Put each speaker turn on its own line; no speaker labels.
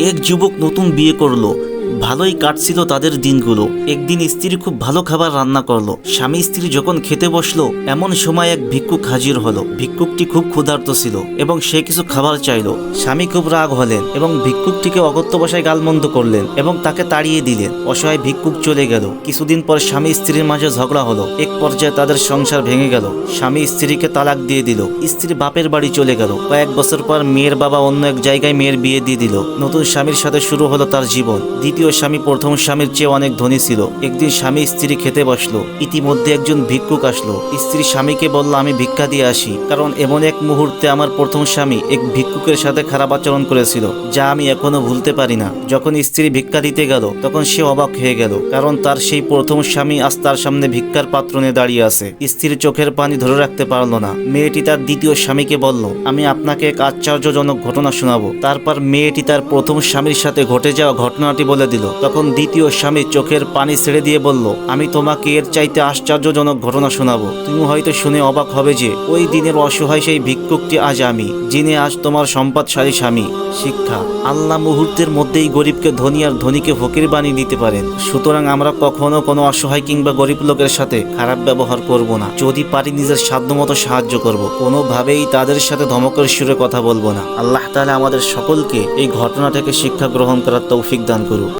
এক যুবক নতুন বিয়ে করল। ভালোই কাটছিল তাদের দিনগুলো। একদিন স্ত্রী খুব ভালো খাবার রান্না করল। স্বামী স্ত্রী যখন খেতে বসল, এমন সময় এক ভিক্ষুক হাজির হলো। ভিক্ষুকটি খুব ক্ষুধার্ত ছিল এবং সে কিছু খাবার চাইলো। স্বামী খুব রাগ হলেন এবং ভিক্ষুকটিকে অগত্য বসায় গালমন্দ করলেন এবং তাকে তাড়িয়ে দিলেন। অসহায় ভিক্ষুক চলে গেল। কিছুদিন পর স্বামী স্ত্রীর মাঝে ঝগড়া হলো। এক পর্যায়ে তাদের সংসার ভেঙে গেল। স্বামী স্ত্রীকে তালাক দিয়ে দিল। স্ত্রী বাপের বাড়ি চলে গেল। কয়েক বছর পর মেয়ের বাবা অন্য এক জায়গায় মেয়ের বিয়ে দিয়ে দিল। নতুন স্বামীর সাথে শুরু হলো তার জীবন। দ্বিতীয় স্বামী প্রথম স্বামীর চেয়ে অনেক ধনী ছিল। একদিন স্বামী স্ত্রী খেতে বসল। ইতিমধ্যে একজন ভিক্ষুক আসলো। স্ত্রী স্বামীকে বলল, আমি ভিক্ষা দিয়ে আসি। কারণ এমন এক মুহূর্তে আমার প্রথম স্বামী এক ভিক্ষুকের সাথে খারাপ আচরণ করেছিল, যা আমি এখনও ভুলতে পারি না। যখন স্ত্রী ভিক্ষা দিতে গেল, তখন সে অবাক হয়ে গেল, কারণ তার সেই প্রথম স্বামী আজ তার সামনে ভিক্ষার পাত্র নিয়ে দাঁড়িয়ে আছে। স্ত্রীর চোখের পানি ধরে রাখতে পারল না। মেয়েটি তার দ্বিতীয় স্বামীকে বলল, আমি আপনাকে এক আশ্চর্যজনক ঘটনা শোনাবো। তারপর মেয়েটি তার প্রথম স্বামীর সাথে ঘটে যাওয়া ঘটনাটি বলে দিল। তখন দ্বিতীয় স্বামী চোখের পানি ছেড়ে দিয়ে বলল, আমি তোমাকে এর চাইতে আশ্চর্যজনক ঘটনা শোনাবো। তুমি হয়তো শুনে অবাক হবে যে, ওই দিনের অসহায় সেই ভিক্ষুকটি আজ আমি, যিনি আজ তোমার সম্পদশালী স্বামী। শিক্ষা, আল্লাহ মুহূর্তের মধ্যেই গরিবকে ধনী আর ধনীকে ফকির বানিয়ে দিতে পারেন। সুতরাং আমরা কখনো কোনো অসহায় কিংবা গরিব লোকের সাথে খারাপ ব্যবহার করব না। যদি পারি নিজের সাধ্যমতো সাহায্য করব। কোনোভাবেই তাদের সাথে ধমকের সুরে কথা বলব না। আল্লাহ তাহলে আমাদের সকলকে এই ঘটনা থেকে শিক্ষা গ্রহণ করার তৌফিক দান করুক।